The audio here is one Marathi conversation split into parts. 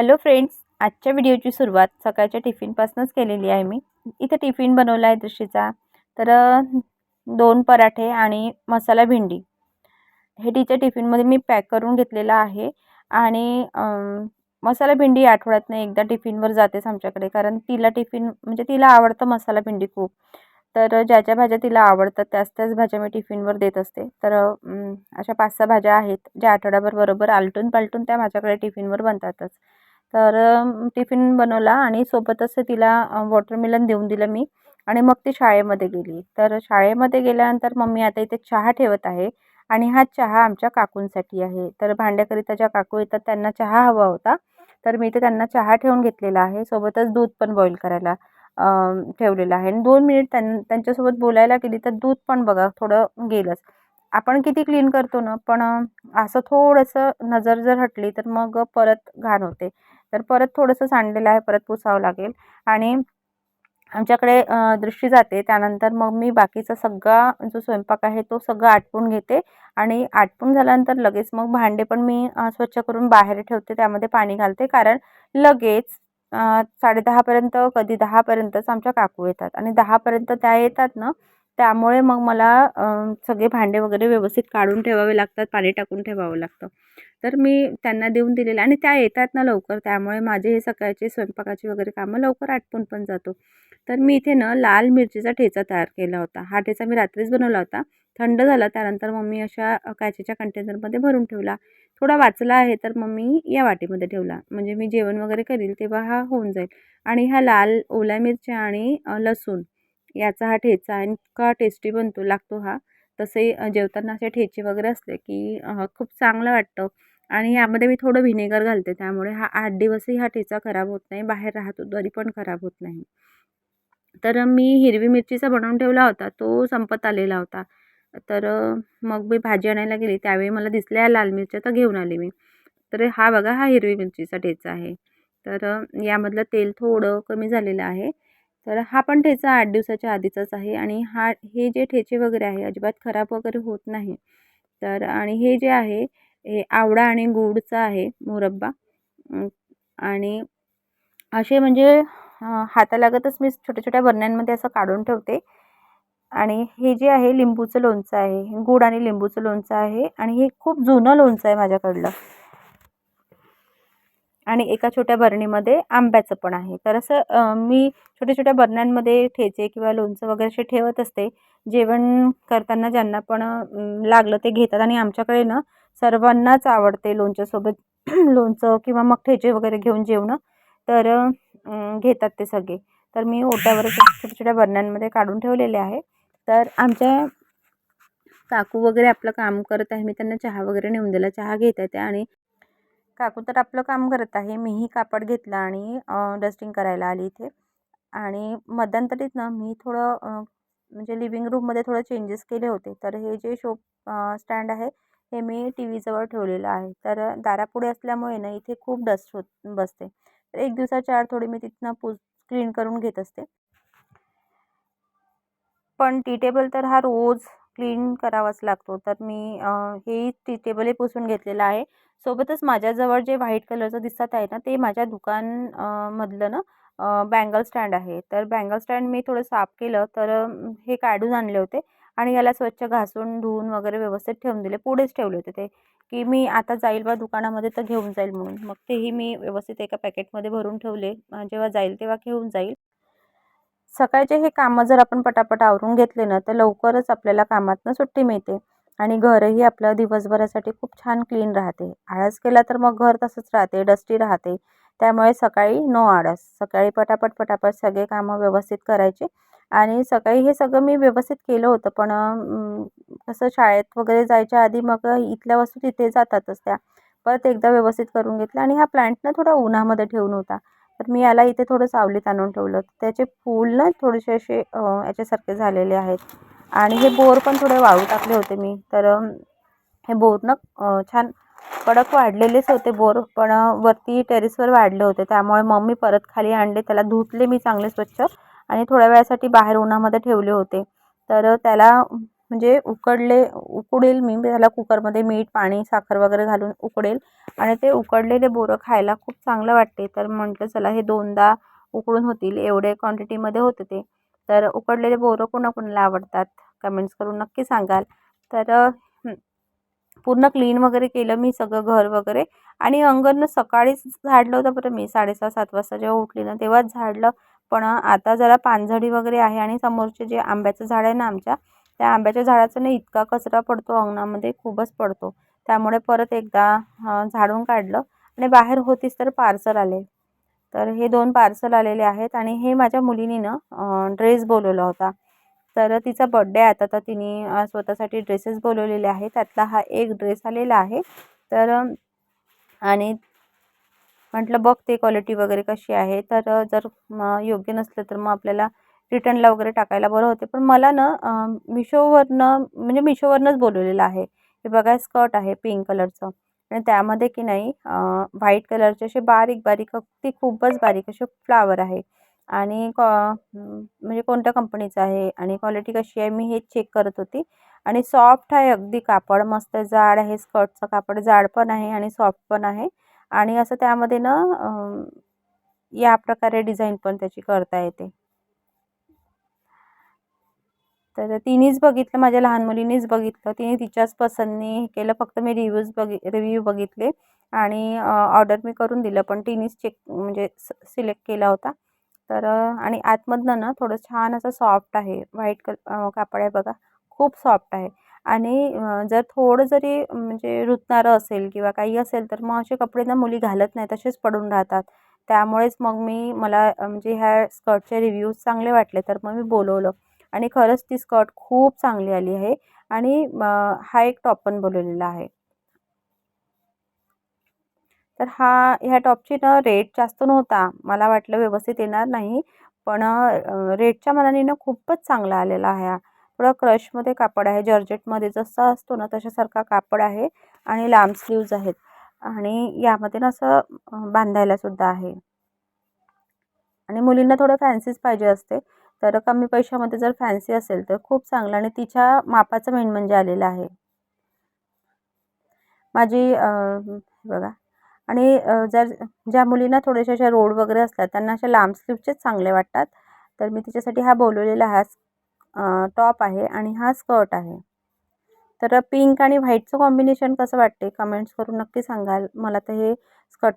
हॅलो फ्रेंड्स आजच्या व्हिडिओची सुरुवात सकाळच्या टिफिनपासूनच केलेली आहे मी. इथे टिफिन बनवला आहे दृष्टीचा तर दोन पराठे आणि मसाला भेंडी. हे तिच्या टिफिनमध्ये मी पॅक करून घेतलेलं आहे. आणि मसाला भेंडी आठवड्यातनं एकदा टिफिनवर जातेच आमच्याकडे. कारण तिला टिफिन म्हणजे तिला आवडतं मसाला भेंडी खूप. तर ज्या ज्या भाज्या तिला आवडतात त्याच त्याच भाज्या मी टिफिनवर देत असते. तर अशा पाच सहा भाज्या आहेत ज्या आठवड्याभर बरोबर आलटून पालटून त्या माझ्याकडे टिफिनवर बनतातच. तर टिफिन बनवला आणि सोबतच तिला वॉटरमेलन देऊन दिलं मी आणि मग ती शाळेमध्ये गेली. तर शाळेमध्ये गेल्यानंतर मम्मी आता इथे चहा ठेवत आहे आणि हा चहा आमच्या काकूंसाठी आहे. तर भांड्याकरिता ज्या काकू येतात त्यांना चहा हवा होता. तर मी इथे त्यांना चहा ठेवून घेतलेला आहे. सोबतच दूध पण बॉईल करायला ठेवलेलं आहे. आणि दोन मिनिट त्यां त्यांच्यासोबत बोलायला गेली तर दूध पण बघा थोडं गेलंच. आपण किती क्लीन करतो ना पण असं थोडंसं नजर जर हटली तर मग परत घाण होते. तर परत थोडंसं सांडलेलं आहे परत पुसावं लागेल. आणि आमच्याकडे दृष्टी जाते. त्यानंतर मग मी बाकीचा सगळा जो स्वयंपाक आहे तो सगळं आटपून घेते. आणि आटपून झाल्यानंतर लगेच मग भांडे पण मी स्वच्छ करून बाहेर ठेवते. त्यामध्ये पाणी घालते. कारण लगेच साडेदहापर्यंत कधी दहापर्यंतच आमच्या काकू येतात. आणि दहापर्यंत त्या येतात ना त्यामुळे मग मला सगळे भांडे वगैरे व्यवस्थित काढून ठेवावे लागतात. पाणी टाकून ठेवावं लागतं. तर मी त्यांना देऊन दिलेलं आणि त्या येतात ना लवकर त्यामुळे माझे हे सकाळचे स्वयंपाकाची वगैरे कामं लवकर आटपून पण जातो. तर मी इथे ना लाल मिरचीचा ठेचा तयार केला होता. हा ठेचा मी रात्रीच बनवला होता. थंड झाला त्यानंतर मग मी अशा काचेच्या कंटेनरमध्ये भरून ठेवला. थोडा वाचला आहे तर मग मी या वाटीमध्ये ठेवला. म्हणजे मी जेवण वगैरे करील तेव्हा हा होऊन जाईल. आणि हा लाल ओल्या मिरच्या आणि लसूण याचा हा ठेचा आणि इतका टेस्टी बनतो लागतो हा. तसे जेवताना असे ठेचे वगैरे असले की खूप चांगलं वाटतं. आणि यामध्ये मी थोडं व्हिनेगर घालते. त्यामुळे हा आठ दिवसही हा ठेचा खराब होत नाही. बाहेर राहतो तरी पण खराब होत नाही. तर मी हिरवी मिरचीचा बनवून ठेवला होता. तो संपत आलेला होता. तर मग मी भाजी आणायला गेली. त्यावेळी मला दिसल्या लाल मिरच्या तर घेऊन आली मी. तर हा बघा हा हिरवी मिरचीचा ठेचा आहे. तर यामधलं तेल थोडं कमी झालेलं आहे. तर हा पण ठेचा आठ दिवसाच्या आधीचाच आहे. आणि हा हे जे ठेचे वगैरे आहे अजिबात खराब वगैरे होत नाही. तर आणि हे जे आहे हे आवळा आणि गूळचा आहे मुरब्बा. आणि असे म्हणजे हातालागतच मी छोट्या छोट्या बरण्यांमध्ये असं काढून ठेवते. आणि हे जे आहे लिंबूचं लोणचं आहे गूळ आणि लिंबूचं लोणचं आहे आणि हे खूप जुनं लोणचं आहे माझ्याकडलं. आणि एका छोट्या बरणीमध्ये आंब्याचं पण आहे. तर असं मी छोट्या छोट्या बरण्यांमध्ये ठेचे किंवा लोणचं वगैरे असे ठेवत असते. जेवण करताना ज्यांना पण लागलं ते घेतात आणि आमच्याकडे ना सर्वांनाच आवडते लोणच्यासोबत लोणचं किंवा मग ठेचे वगैरे घेऊन जेवणं. तर घेतात ते सगळे. तर मी ओट्यावर छोट्या छोट्या बरण्यांमध्ये काढून ठेवलेले आहे. तर आमच्या काकू वगैरे आपलं काम करत आहे. मी त्यांना चहा वगैरे नेऊन दिला. चहा घेत आहे त्या आणि काकू तर आपलं काम करत आहे. मीही कापड घेतला आणि डस्टिंग करायला आली इथे. आणि मध्यंतरीत ना मी थोडं म्हणजे लिव्हिंग रूममध्ये थोडं चेंजेस केले होते. तर हे जे शो स्टँड आहे हे मी टी व्हीजवळ ठेवलेलं आहे. तर दारापुढे असल्यामुळे ना इथे खूप डस्ट होत बसते. तर एक दिवसाच्या आड थोडी मी तिथनं पुस क्लीन करून घेत असते. पण टी टेबल तर हा रोज क्लीन करावाच लागतो. तर मी हे टी टेबलही पुसून घेतलेलं आहे. सोबतच माझ्याजवळ जे व्हाईट कलरचं दिसत आहे ना ते माझ्या दुकान मधलं ना बँगल स्टँड आहे. तर बँगल स्टँड मी थोडं साफ केलं. तर हे काढून आणले होते. आणि याला स्वच्छ घासून धुवून वगैरे व्यवस्थित ठेवून दिले. पुढेच ठेवले होते ते की मी आता जाईल बा दुकानामध्ये तर घेऊन जाईल म्हणून. मग तेही मी व्यवस्थित एका पॅकेटमध्ये भरून ठेवले. जेव्हा जाईल तेव्हा घेऊन जाईल. सकाळचे हे कामं जर आपण पटापट आवरून घेतले ना तर लवकरच आपल्याला कामातनं सुट्टी मिळते. आणि घरही आपलं दिवसभरासाठी खूप छान क्लीन राहते. आळस केला तर मग घर तसंच राहते डस्टी राहते. त्यामुळे सकाळी नो आळस. सकाळी पटापट पटापट सगळे कामं व्यवस्थित करायचे. आणि सकाळी हे सगळं मी व्यवस्थित केलं होतं. पण कसं शाळेत वगैरे जायच्या आधी मग इथल्या वस्तू तिथे जातातच त्या. परत एकदा व्यवस्थित करून घेतलं आणि हा प्लांट ना थोडा उन्हामध्ये ठेवून होता. तर मी याला इथे थोडं सावलीत आणून ठेवलं. त्याचे फूल ना थोडेसे असे याच्यासारखे झालेले आहेत. आणि हे बोर पण थोडे वाळू टाकले होते मी. तर हे बोर ना छान कडक वाढलेलेच होते बोर. पण वरती टेरेसवर वाढले होते. त्यामुळे मम्मी परत खाली आणले. त्याला धुतले मी चांगले स्वच्छ. आणि थोड्या वेळासाठी बाहेर उन्हामध्ये ठेवले होते. तर त्याला म्हणजे उकडले उकडेल मी त्याला कुकरमध्ये मीठ पाणी साखर वगैरे घालून उकडेल. आणि ते उकडलेले बोरं खायला खूप चांगलं वाटते. तर म्हटलं चला हे दोनदा उकडून होतील. एवढे क्वांटिटीमध्ये होते ते. तर उकडलेले बोरं कोणाकोणाला आवडतात? कमेंट्स करून नक्की सांगाल. तर पूर्ण क्लीन वगैरे केलं मी सगळं घर वगैरे. आणि अंगण सकाळीच झाडलं होतं बरं मी. साडेसहा सात वाजता जेव्हा उठली ना तेव्हाच झाडलं. पण आता जरा पानझडी वगैरे आहे आणि समोरचे जे आंब्याचं झाड आहे ना आमच्या त्या आंब्याच्या झाडाचा ना इतका कचरा पडतो अंगणामध्ये खूपच पडतो. त्यामुळे परत एकदा झाडून काढलं आणि बाहेर होतीच तर पार्सल आले. तर हे दोन पार्सल आलेले आहेत आणि हे माझ्या मुलीने ना ड्रेस बोलवला होता. तर तिचा बड्डे आता तर तिने स्वतःसाठी ड्रेसेस बोलवलेले आहे त्यातला हा एक ड्रेस आलेला आहे. तर आणि म्हटलं बघते क्वालिटी वगैरे कशी आहे. तर जर योग्य नसलं तर मग आपल्याला रिटर्नला वगैरे टाकायला बरं होते. पण मला ना मिशोवरनं म्हणजे मिशोवरनंच बोलवलेलं आहे. हे बघा स्कर्ट आहे पिंक कलरचं आणि त्यामध्ये की नाही व्हाईट कलरचे असे बारीक बारीक अगदी खूपच बारीक असे फ्लावर आहे. आणि कॉ म्हणजे कोणत्या कंपनीचं आहे आणि क्वालिटी कशी आहे मी हे चेक करत होती. आणि सॉफ्ट आहे अगदी कापड. मस्त जाड आहे स्कर्टचं कापड. जाड पण आहे आणि सॉफ्ट पण आहे. आणि असं त्यामध्ये ना या प्रकारे डिझाईन पण त्याची करता येते. तर तिनेच बघितलं माझ्या लहान मुलीनेच बघितलं. तिने तिच्याच पसंतने हे केलं. फक्त मी रिव्ह्यूज बघि रिव्ह्यू बघितले आणि ऑर्डर मी करून दिलं पण तिनेच चेक म्हणजे स सिलेक्ट केला होता. तर आणि आतमधनं ना थोडं छान असं सॉफ्ट आहे. व्हाईट कल कापड आहे बघा. खूप सॉफ्ट आहे. आणि जर थोडं जरी म्हणजे रुतणारं असेल किंवा काही असेल तर मग असे कपडे ना मुली घालत नाही तसेच पडून राहतात. त्यामुळेच मग मी मला म्हणजे ह्या स्कर्टचे रिव्ह्यूज चांगले वाटले तर मग मी बोलवलं. आणि खरंच ती स्कर्ट खूप चांगली आली आहे आणि हा एक टॉप पण बोलवलेला आहे. तर हा ह्या टॉपची ना रेट जास्त नव्हता. मला वाटलं व्यवस्थित येणार नाही पण रेटच्या मनाने ना खूपच चांगला आलेला आहे हा. थोडा क्रशमध्ये कापड आहे. जॉर्जेटमध्ये जसा असतो ना तशासारखा कापड आहे आणि लांब स्लीव्ज आहेत. आणि यामध्ये ना असं बांधायलासुद्धा आहे. आणि मुलींना थोडं फॅन्सीच पाहिजे असते. तर कमी पैशामध्ये जर फॅन्सी असेल तर खूप चांगलं. आणि तिच्या मापाचं मेन म्हणजे आलेलं आहे. माझी बघा. आणि जर ज्या मुलींना थोड्याशा अशा रोड वगैरे असतात त्यांना अशा लांब स्लीवचेच चांगले वाटतात. तर मी तिच्यासाठी हा बोलवलेला हा टॉप आहे आणि हा स्कर्ट आहे. तर पिंक आणि व्हाईटचं कॉम्बिनेशन कसं वाटते कमेंट्स करून नक्की सांगाल. मला तर हे स्कर्ट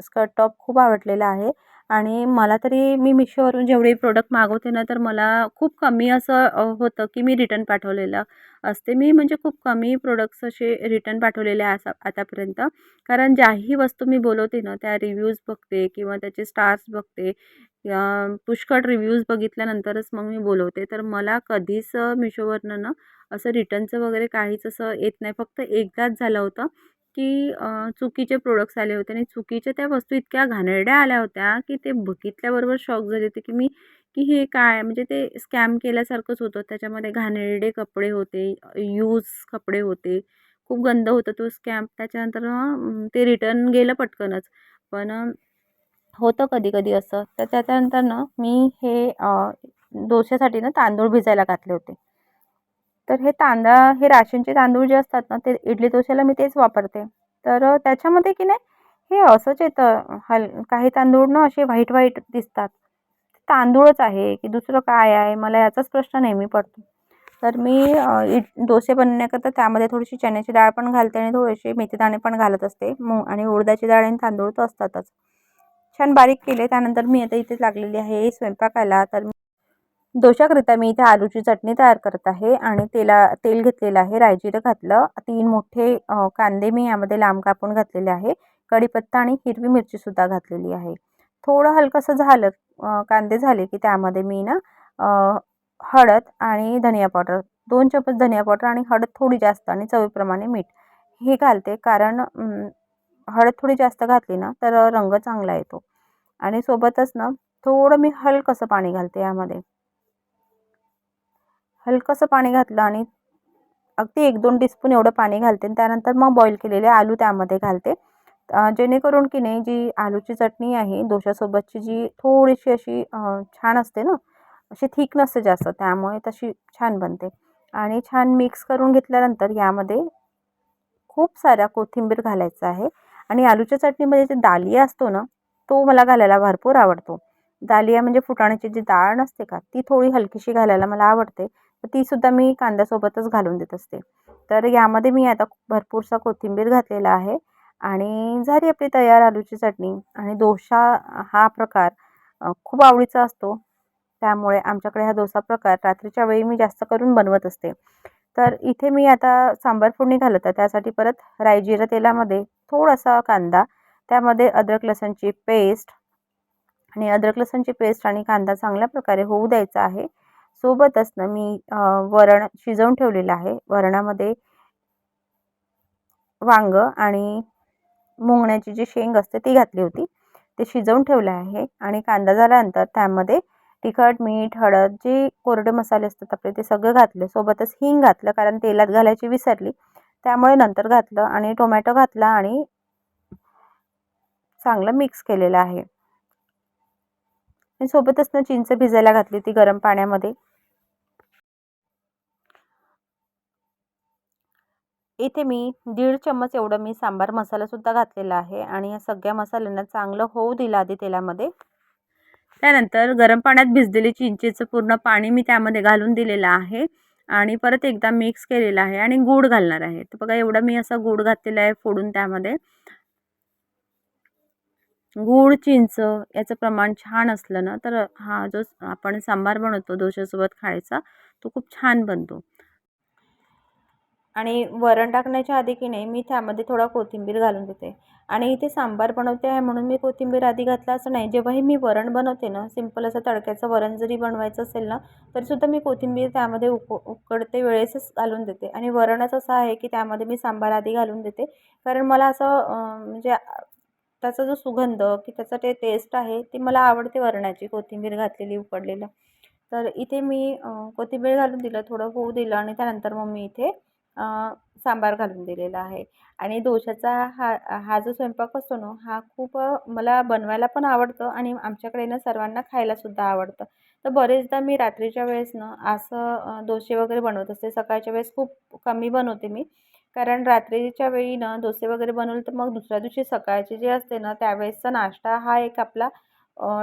स्कर्ट टॉप खूप आवडलेलं आहे. आणि मला तरी मी मिशोवरून जेवढे प्रोडक्ट मागवते ना तर मला खूप कमी असं होतं की मी रिटर्न पाठवलेलं असते. मी म्हणजे खूप कमी प्रोडक्ट्स असे रिटर्न पाठवलेले आहे असं आतापर्यंत. कारण ज्याही वस्तू मी बोलवते ना त्या रिव्ह्यूज बघते किंवा त्याचे स्टार्स बघते पुष्कळ रिव्ह्यूज बघितल्यानंतरच मग मी बोलवते. तर मला कधीच मिशोवरनं ना असं रिटर्नचं वगैरे काहीच असं येत नाही. फक्त एकदाच झालं होतं. की चुकीचे प्रोडक्ट्स आले होते आणि चुकीच्या त्या वस्तू इतक्या घाणेरड्या आल्या होत्या की ते बघितल्याबरोबर शॉक झाले होते की मी की हे काय? म्हणजे ते स्कॅम केल्यासारखंच होतं. त्याच्यामध्ये घाणेरडे कपडे होते यूज कपडे होते. खूप गंद होतं तो स्कॅम त्याच्यानंतर ते रिटर्न गेलं पटकनच. पण होतं कधी कधी असं. तर त्याच्यानंतर ना मी हे अं, डोश्यासाठी ना तांदूळ भिजायला घातले होते. तर हे तांदळा हे राशनचे तांदूळ जे असतात ना ते इडली डोश्याला मी तेच वापरते. तर त्याच्यामध्ये की नाही हे असंच येतं. हल काही तांदूळ ना असे व्हाईट व्हाईट दिसतात. तांदूळच आहे की दुसरं काय आहे? मला याचाच प्रश्न नेहमी पडतो. तर मी इट इड डोसे बनवण्याकरता त्यामध्ये थोडीशी चण्याची डाळ पण घालते आणि थोडेसे मेथीदाणे पण घालत असते. मूग आणि उडदाची डाळ आणि तांदूळ तर असतातच. छान बारीक केले. त्यानंतर मी आता इथे लागलेली आहे स्वयंपाकाला. तर दोशाकरिता मी इथे आलूची चटणी तयार करत आहे आणि तेला तेल घेतलेलं आहे रायजिरं घातलं. तीन मोठे कांदे मी यामध्ये लांब कापून घातलेले आहे. कढीपत्ता आणि हिरवी मिरचीसुद्धा घातलेली आहे. थोडं हलकंसं झालं कांदे झाले की त्यामध्ये मी ना हळद आणि धनिया पावडर दोन चमच धनिया पावडर आणि हळद थोडी जास्त आणि चवीप्रमाणे मीठ हे घालते. कारण हळद थोडी जास्त घातली ना तर रंग चांगला येतो. आणि सोबतच ना थोडं मी हलकंसं पाणी घालते यामध्ये. हलकंसं पाणी घातलं आणि अगदी एक दोन टीस्पून एवढं पाणी घालते आणि त्यानंतर मग बॉईल केलेले आलू त्यामध्ये घालते. जेणेकरून की नाही जी आलूची चटणी आहे दोशासोबतची जी थोडीशी अशी छान असते ना अशी थिक नसते जास्त त्यामुळे तशी छान बनते. आणि छान मिक्स करून घेतल्यानंतर यामध्ये खूप साऱ्या कोथिंबीर घालायचं आहे. आणि आलूच्या चटणीमध्ये जे दालिया असतो ना तो मला घालायला भरपूर आवडतो. दालिया म्हणजे फुटाण्याची जी डाळ नसते का ती थोडी हलकीशी घालायला मला आवडते. तीसुद्धा मी कांद्यासोबतच घालून देत असते. तर यामध्ये मी आता भरपूरसा कोथिंबीर घातलेला आहे आणि झाली आपली तयार आलूची चटणी आणि डोसा हा प्रकार खूप आवडीचा असतो. त्यामुळे आमच्याकडे हा डोसा प्रकार रात्रीच्या वेळी मी जास्त करून बनवत असते. तर इथे मी आता सांबार फोडणी घालत आहे. त्यासाठी परत रायजिरा तेलामध्ये थोडासा कांदा त्यामध्ये अद्रक लसणची पेस्ट आणि अद्रक लसणची पेस्ट आणि कांदा चांगल्या प्रकारे होऊ द्यायचा आहे. सोबतच ना मी वरण शिजवून ठेवलेलं आहे. वरणामध्ये वांग आणि मुंगण्याची जी शेंग असते ती घातली होती. ते शिजवून ठेवलं आहे आणि कांदा झाल्यानंतर त्यामध्ये तिखट मीठ हळद जे कोरडे मसाले असतात आपले ते सगळं घातलं. सोबतच हिंग घातलं कारण तेलात घालायची विसरली. त्यामुळे नंतर घातलं आणि टोमॅटो घातला आणि चांगलं मिक्स केलेलं आहे. सोबतच ना चिंच भिजायला घातली ती गरम पाण्यामध्ये. इथे मी दीड चम्मच एवढं मी सांबार मसालासुद्धा घातलेला आहे आणि या सगळ्या मसाल्यांना चांगलं होऊ दिलं आधी तेलामध्ये. त्यानंतर गरम पाण्यात भिजलेली चिंचेचं पूर्ण पाणी मी त्यामध्ये घालून दिलेलं आहे आणि परत एकदा मिक्स केलेलं आहे आणि गूळ घालणार आहे. तर बघा एवढं मी असा गूळ घातलेला आहे फोडून त्यामध्ये. गूळ चिंच याचं प्रमाण छान असलं ना तर हा जो आपण सांबार बनवतो दोशासोबत खायचा तो खूप छान बनतो. आणि वरण टाकण्याच्या आधी की नाही मी त्यामध्ये थोडा कोथिंबीर घालून देते. आणि इथे सांबार बनवते आहे म्हणून मी कोथिंबीर आधी घातला असं नाही. जेव्हाही मी वरण बनवते ना सिंपल असं तडक्याचं वरण जरी बनवायचं असेल ना तरीसुद्धा मी कोथिंबीर त्यामध्ये उक उकडते वेळेसच घालून देते. आणि वरणच असं आहे की त्यामध्ये मी सांबार आधी घालून देते. कारण मला असं म्हणजे त्याचा जो सुगंध की त्याचा ते टेस्ट आहे ती मला आवडते वरणाची कोथिंबीर घातलेली उकडलेलं. तर इथे मी कोथिंबीर घालून दिलं थोडं होऊ दिलं आणि त्यानंतर मग मी इथे सांबार घालून दिलेला आहे. आणि दोशाचा हा हा जो स्वयंपाक असतो ना हा खूप मला बनवायला पण आवडतं आणि आमच्याकडे ना सर्वांना खायलासुद्धा आवडतं. तर बरेचदा मी रात्रीच्या वेळेस ना असं डोसे वगैरे बनवत असते. सकाळच्या वेळेस खूप कमी बनवते मी. कारण रात्रीच्या वेळी ना डोसे वगैरे बनवले तर मग दुसऱ्या दिवशी सकाळचे जे असते ना त्यावेळेसचा नाश्ता हा एक आपला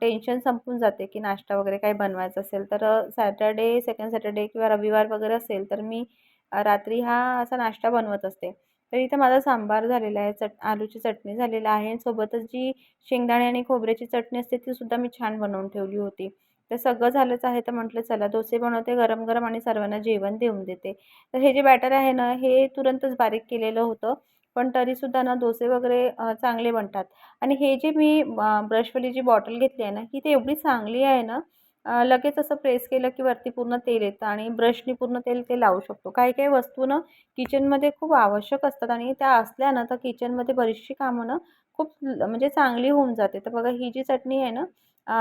टेन्शन संपून जाते की नाश्ता वगैरे काही बनवायचं असेल तर सॅटर्डे सेकंड सॅटर्डे किंवा रविवार वगैरे असेल तर मी रात्री हा असा नाश्ता बनवत असते. तर इथं माझा सांबार झालेला आहे चट आलूची चटणी झालेला आहे. सोबतच जी शेंगदाणे आणि खोबऱ्याची चटणी असते ती सुद्धा मी छान बनवून ठेवली होती. तर सगळं झालंच आहे तर म्हटलं चला डोसे बनवते गरम गरम आणि सर्वांना जेवण देऊन देते. तर हे जे बॅटर आहे ना हे तुरंतच बारीक केलेलं होतं. पण तरीसुद्धा ना डोसे वगैरे चांगले बनतात. आणि हे जे मी ब्रशवाली जी बॉटल घेतली आहे ना ही ते एवढी चांगली आहे ना लगेच असं प्रेस केलं की वरती पूर्ण तेल येतं आणि ब्रशनी पूर्ण तेल ते लावू शकतो. काही काही वस्तू ना किचनमध्ये खूप आवश्यक असतात आणि त्या असल्या ना तर किचनमध्ये बरीचशी कामं ना खूप म्हणजे चांगली होऊन जाते. तर बघा ही जी चटणी आहे ना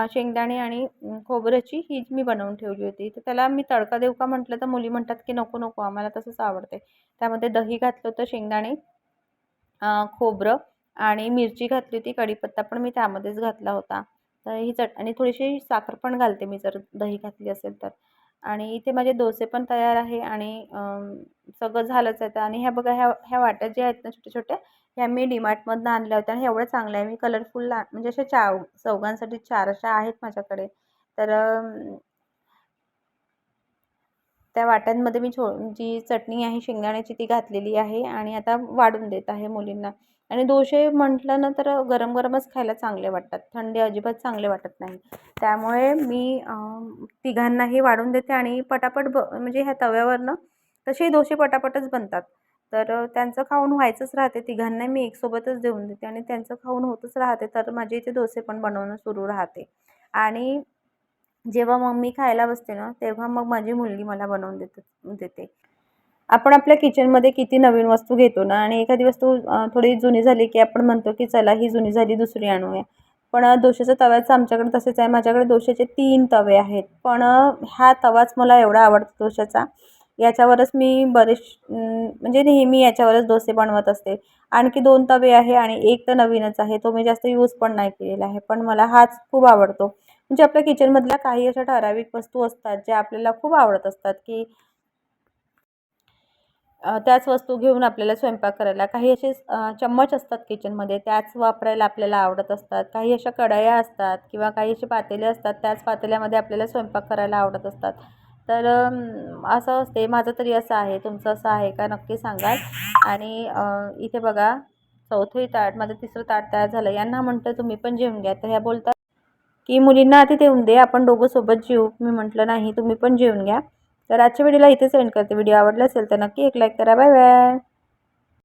शेंगदाणे आणि खोबऱ्याची ही मी बनवून ठेवली होती. तर त्याला मी तडका देऊ का म्हटलं तर मुली म्हणतात की नको नको आम्हाला तसंच आवडते त्यामध्ये दही घातलं होतं शेंगदाणे खोबरं आणि मिरची घातली होती कढीपत्ता पण मी त्यामध्येच घातला होता. तर ही चट आणि थोडीशी साखर पण घालते मी जर दही घातली असेल तर. आणि इथे माझे डोसे पण तयार आहे आणि सगळं झालंच आहे. आणि ह्या बघा ह्या ह्या वाट्या ज्या आहेत ना छोट्या छोट्या ह्या मी डीमार्टमधनं आणल्या होत्या आणि एवढ्या चांगल्या आहे मी कलरफुल म्हणजे अशा चाव चौघांसाठी चार अशा आहेत माझ्याकडे. तर त्या वाट्यांमध्ये मी छो जी चटणी आहे शेंगदाण्याची ती घातलेली आहे आणि आता वाढून देत आहे मुलींना. आणि दोसे म्हटलं ना तर गरम गरमच खायला चांगले वाटतात. थंडी अजिबात चांगले वाटत नाही. त्यामुळे मी तिघांनाही वाढून देते आणि पटापट ब म्हणजे ह्या तव्यावरनं तसेही दोसे पटापटच बनतात. तर त्यांचं खाऊन व्हायचंच राहते. तिघांना मी एकसोबतच देऊन देते आणि त्यांचं खाऊन होतच राहते. तर माझे इथे डोसे पण बनवणं सुरू राहते. आणि जेव्हा मग मी खायला बसते ना तेव्हा मग माझी मुलगी मला बनवून देते देते. आपण आपल्या किचनमध्ये किती नवीन वस्तू घेतो ना आणि एखादी वस्तू थोडी जुनी झाली की आपण म्हणतो की चला ही जुनी झाली दुसरी आणूया. पण दोशाच्या तव्याचं आमच्याकडे तसेच आहे. माझ्याकडे दोशाचे तीन तवे आहेत. पण हा तवाच मला एवढा आवडतो दोशाचा. याच्यावरच मी बरेच म्हणजे नेहमी याच्यावरच डोसे बनवत असते. आणखी दोन तवे आहे आणि एक तर नवीनच आहे. तो मी जास्त यूज पण नाही केलेला आहे. पण मला हाच खूप आवडतो. म्हणजे आपल्या किचनमधल्या काही अशा ठराविक वस्तू असतात ज्या आपल्याला खूप आवडत असतात की त्याच वस्तू घेऊन आपल्याला स्वयंपाक करायला. काही असे चम्मच असतात किचनमध्ये त्याच वापरायला आपल्याला आवडत असतात. काही अशा कढया असतात किंवा काही असे पातेले असतात त्याच पातेल्यामध्ये आपल्याला स्वयंपाक करायला आवडत असतात. तर असं असते. माझं तरी असं आहे. तुमचं असं आहे का नक्की सांगाल. आणि इथे बघा चौथंही ताट माझं तिसरं ताट तयार झालं. यांना म्हणतं तुम्ही पण जेवून घ्या. तर ह्या बोलतात की मुलींना आधी देऊन दे. आपण दोघं सोबत जेऊ. मी म्हटलं नाही. तुम्ही पण जेवून घ्या. तर आजच्या व्हिडिओला इथेच एंड करते. व्हिडिओ आवडला असेल तर नक्की एक लाईक करा. Bye bye